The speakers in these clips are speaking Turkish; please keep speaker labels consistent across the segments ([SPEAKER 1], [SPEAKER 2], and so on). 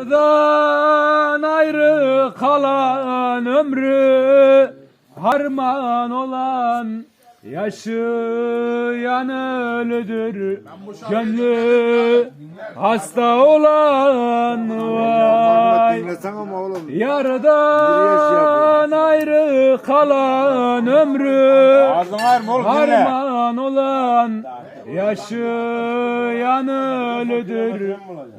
[SPEAKER 1] Dan ayrı kalan ömrü harman olan yaşayan ölüdür gönlü hasta olan vay. Yardan ayrı kalan ömrü. Harman olan yaşayan ölüdür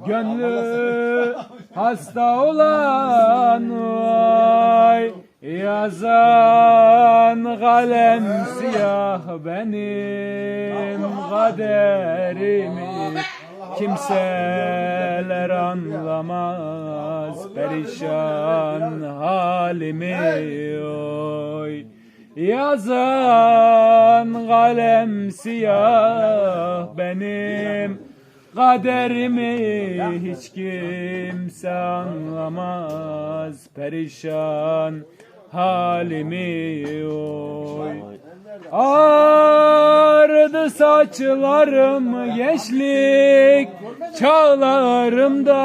[SPEAKER 1] Gönlü hasta olan vay. Yazan kalem siyah benim kaderimi Kimseler anlamaz perişan halimi. Oy Yazan kalem siyah benim. Kaderimi hiç kimse anlamaz. Perişan halimi oy. Ağrıdı saçlarım gençlik çağlarımda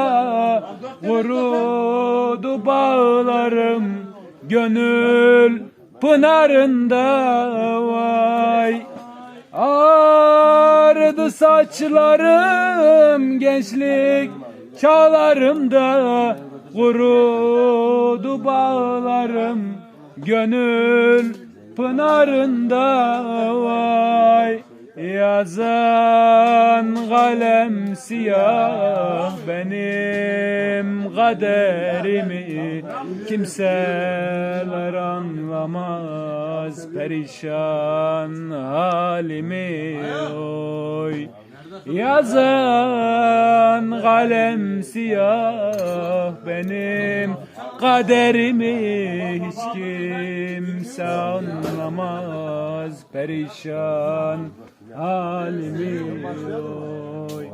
[SPEAKER 1] Kurudu bağlarım. Gönül pınarında vay. Ağrıdı saçlarım gençlik çağlarımda Kurudu bağlarım. Gönül pınarında vay. Yazan kalem siyah benim kaderimi Kimseler perişan halimi oy. Yazan kalem siyah benim. Kaderimi hiç kimse anlamaz. Perişan halimi oy